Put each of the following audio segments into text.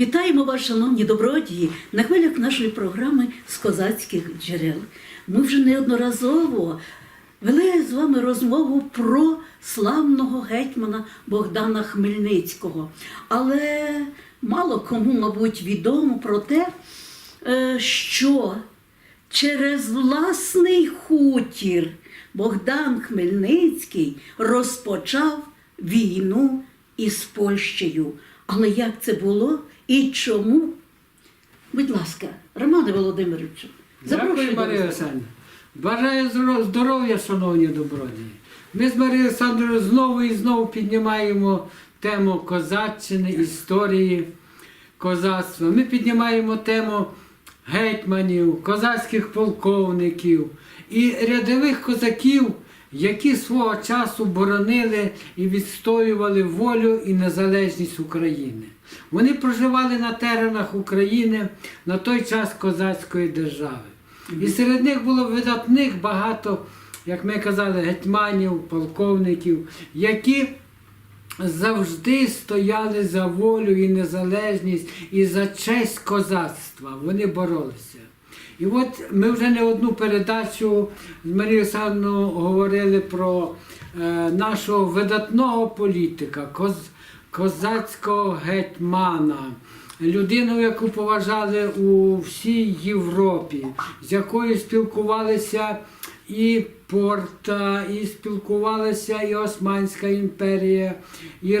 Вітаємо вас, шановні добродії, на хвилях нашої програми з козацьких джерел. Ми вже неодноразово вели з вами розмову про славного гетьмана Богдана Хмельницького. Але мало кому, мабуть, відомо про те, е, що через власний хутір Богдан Хмельницький розпочав війну із Польщею. Але як це було і чому? Будь ласка, Романе Володимировичу, запрошую Дякую, Марія розмови. Бажаю здоров'я, шановні добродії. Ми з Марією Олександрівною знову і знову піднімаємо тему козаччини, історії козацтва. Ми піднімаємо тему гетьманів, козацьких полковників і рядових козаків, які свого часу боронили і відстоювали волю і незалежність України. Вони проживали на теренах України на той час козацької держави. І серед них було видатних багато, як ми казали, гетьманів, полковників, які завжди стояли за волю і незалежність і за честь козацтва. Вони боролися. І от ми вже не одну передачу з Марією Олександрівною говорили про е, нашого видатного політика, коз, козацького гетьмана, людину, яку поважали у всій Європі, з якою спілкувалися і Порта, і спілкувалися і Османська імперія, і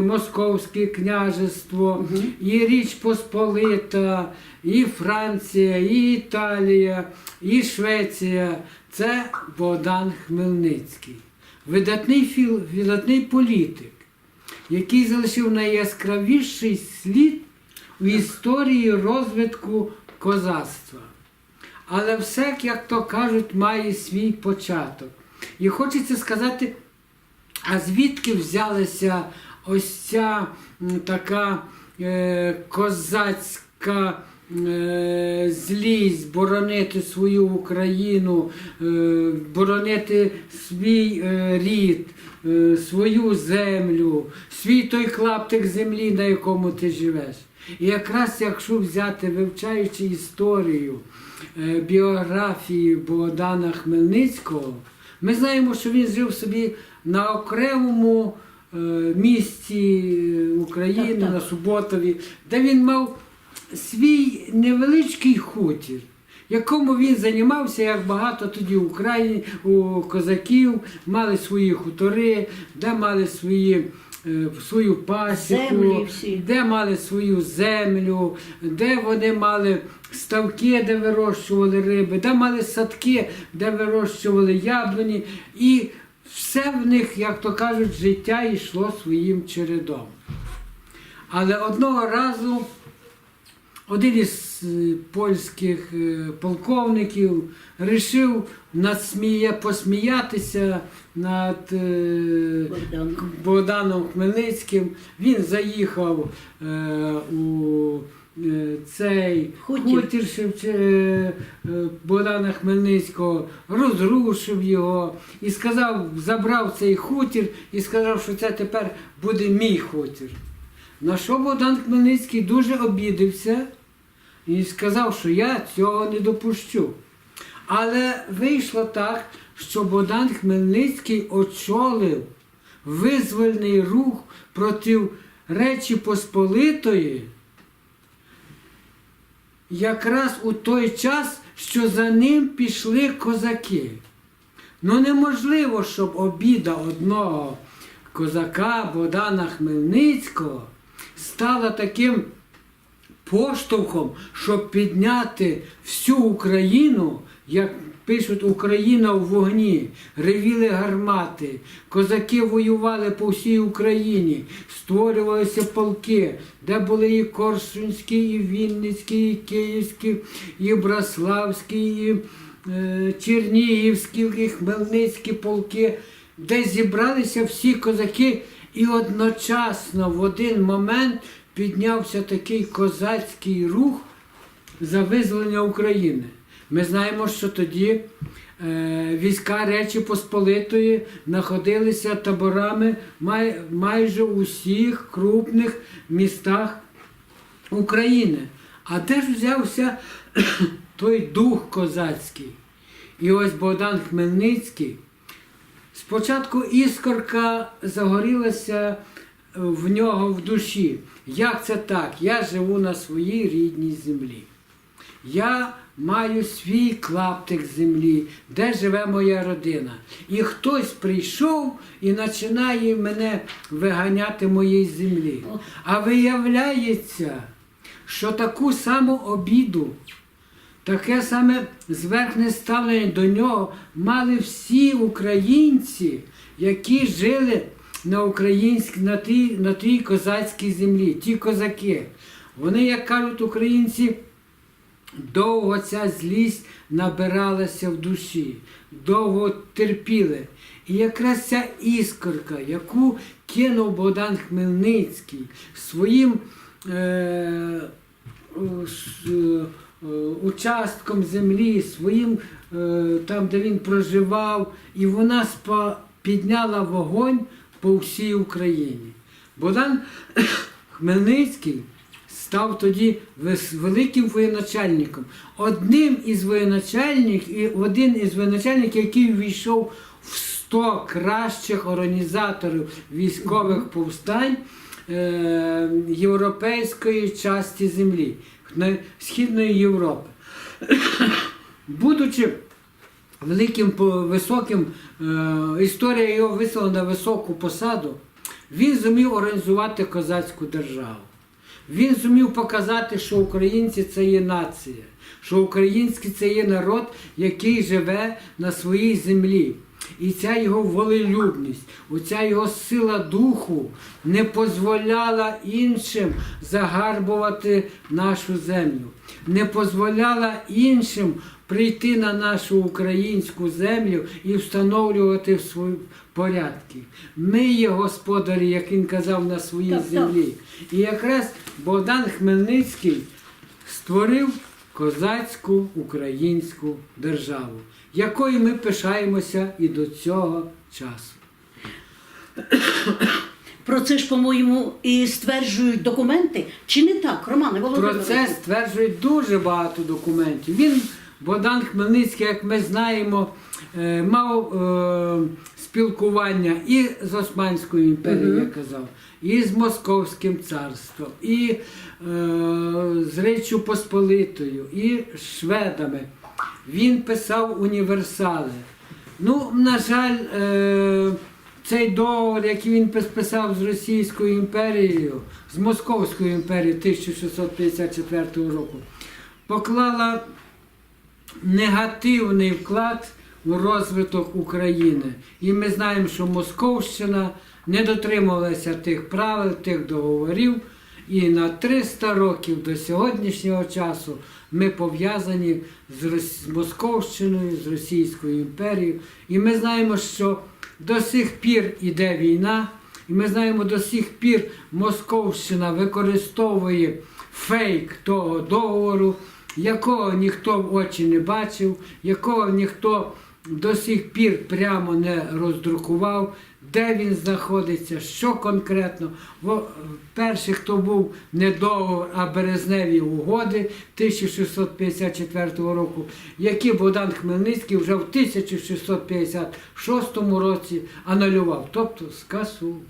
Московське княжество, і Річ Посполита, і Франція, і Італія, і Швеція. Це Богдан Хмельницький, видатний, філ, видатний політик, який залишив найяскравіший слід у історії розвитку козацтва. Але все, як то кажуть, має свій початок. І хочеться сказати, а звідки взялася ось ця така е, козацька е, злість боронити свою Україну, е, боронити свій е, рід, е, свою землю, свій той клаптик землі, на якому ти живеш. І якраз якщо взяти, вивчаючи історію, біографії Богдана Хмельницького, ми знаємо, що він жив собі на окремому е, місці е, України, Так, так. на Суботові, де він мав свій невеличкий хутір, якому він займався, як багато тоді в Україні, у козаків, мали свої хутори, де мали свої. Е, Свою пасіку, де мали свою землю, де вони мали ставки, де вирощували риби, де мали садки, де вирощували яблуні. І все в них, як то кажуть, життя йшло своїм чередом. Але одного разу один із е, польських е, полковників рішив надсміє, посміятися над е, Богдан. Богданом Хмельницьким. Він заїхав у цей Хутір. хутір Шевче- Богдана Хмельницького, розрушив його і сказав, забрав цей хутір і сказав, що це тепер буде мій хутір. На що Богдан Хмельницький дуже обідився і сказав, що я цього не допущу. Але вийшло так, що Богдан Хмельницький очолив визвольний рух проти Речі Посполитої якраз у той час, що за ним пішли козаки. Ну неможливо, щоб обіда одного козака Богдана Хмельницького стала таким поштовхом, щоб підняти всю Україну, як пишуть Україна в вогні, ревіли гармати, козаки воювали по всій Україні, створювалися полки, де були і Корсунські, і Вінницькі, і Київські, і Браславські, і е, Чернігівські, і Хмельницькі полки, де зібралися всі козаки, і одночасно в один момент піднявся такий козацький рух за визволення України. Ми знаємо, що тоді е, війська Речі Посполитої знаходилися таборами май, майже у всіх крупних містах України. А де ж взявся той дух козацький? І ось Богдан Хмельницький. Спочатку іскорка загорілася в нього в душі. Як це так? Я живу на своїй рідній землі. Я маю свій клаптик землі, де живе моя родина. І хтось прийшов і починає мене виганяти моєї землі. А виявляється, що таку саму обіду, таке саме зверхне ставлення до нього мали всі українці, які жили на українській, на тій, на тій козацькій землі, ті козаки. Вони, як кажуть українці, довго ця злість набиралася в душі, довго терпіли. І якраз ця іскорка, яку кинув Богдан Хмельницький своїм е, участком землі, своїм е, там, де він проживав, і вона підняла вогонь по всій Україні. Богдан Хмельницький став тоді великим воєначальником. Одним із воєначальників, один із воєначальників, який ввійшов в 100 кращих організаторів військових повстань е, європейської часті землі, Східної Європи. Будучи великим високим, е, історія його висла на високу посаду, він зумів організувати козацьку державу. Він зумів показати, що українці це є нація, що український це є народ, який живе на своїй землі. І ця його волелюбність, оця його сила духу не дозволяла іншим загарбувати нашу землю, не дозволяла іншим прийти на нашу українську землю і встановлювати свої порядки. Ми є господарі, як він казав, на своїй землі. І якраз Богдан Хмельницький створив козацьку українську державу, якою ми пишаємося і до цього часу. Про це ж, по-моєму, і стверджують документи. Чи не так, Романе Про це стверджують дуже багато документів. Він, Богдан Хмельницький, як ми знаємо, е, мав е, спілкування і з Османською імперією, я казав, і з Московським царством, і е, з Реччю Посполитою, і з шведами. Він писав універсали. Ну, на жаль, е, цей договор, який він підписав з Російською імперією, з Московською імперією 1654 року, поклала негативний вклад розвиток України. І ми знаємо, що Московщина не дотримувалася тих правил, тих договорів. І на 300 років до сьогоднішнього часу ми пов'язані з, Рос- з Московщиною, з Російською імперією. І ми знаємо, що до сих пір іде війна, і ми знаємо, до сих пір Московщина використовує фейк того договору, якого ніхто в очі не бачив, якого ніхто до сих пір прямо не роздрукував, де він знаходиться, що конкретно. Во- Перший, хто був не договор, а березневі угоди 1654 року, які Богдан Хмельницький вже в 1656 році анулював, тобто скасував.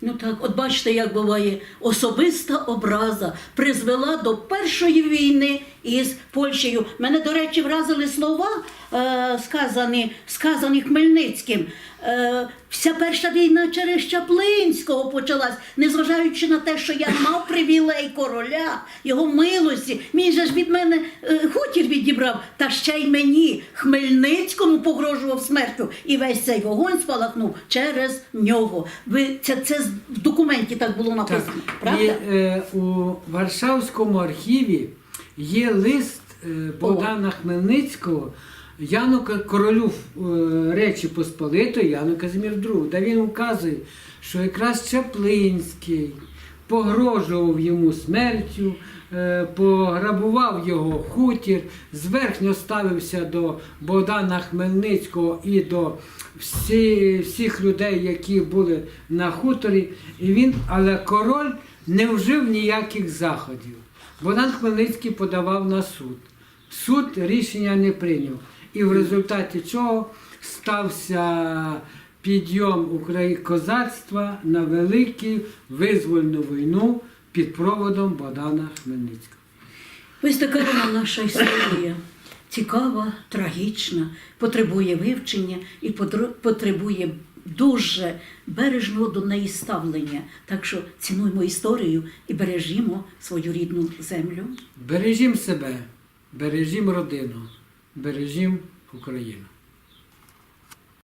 Ну так, от бачите, як буває, особиста образа призвела до першої війни із Польщею. Мене, до речі, вразили слова, е, сказані, сказані Хмельницьким. Е, вся перша війна через Чаплинського почалась, незважаючи на те, що я мав привілей короля, його милості. Він же ж від мене е, хутір відібрав, та ще й мені, Хмельницькому, погрожував смертю. І весь цей вогонь спалахнув через нього. Ви це, це в документі так було написано, правда? І е, у Варшавському архіві є лист е, Богдана Хмельницького Яну Ка- королю е, Речі Посполитої, Яну Казимір II, де він вказує, що якраз Чаплинський погрожував йому смертю, е, пограбував його хутір, зверхньо ставився до Богдана Хмельницького і до всі, всіх людей, які були на хуторі. І він, але король не вжив ніяких заходів. Богдан Хмельницький подавав на суд. Суд рішення не прийняв. І в результаті чого стався підйом козацтва на велику визвольну війну під проводом Богдана Хмельницького. Ось така вона наша історія. Цікава, трагічна, потребує вивчення і потребує дуже бережного до неї ставлення. Так що цінуємо історію і бережімо свою рідну землю. Бережім себе, бережім родину, бережім Україну.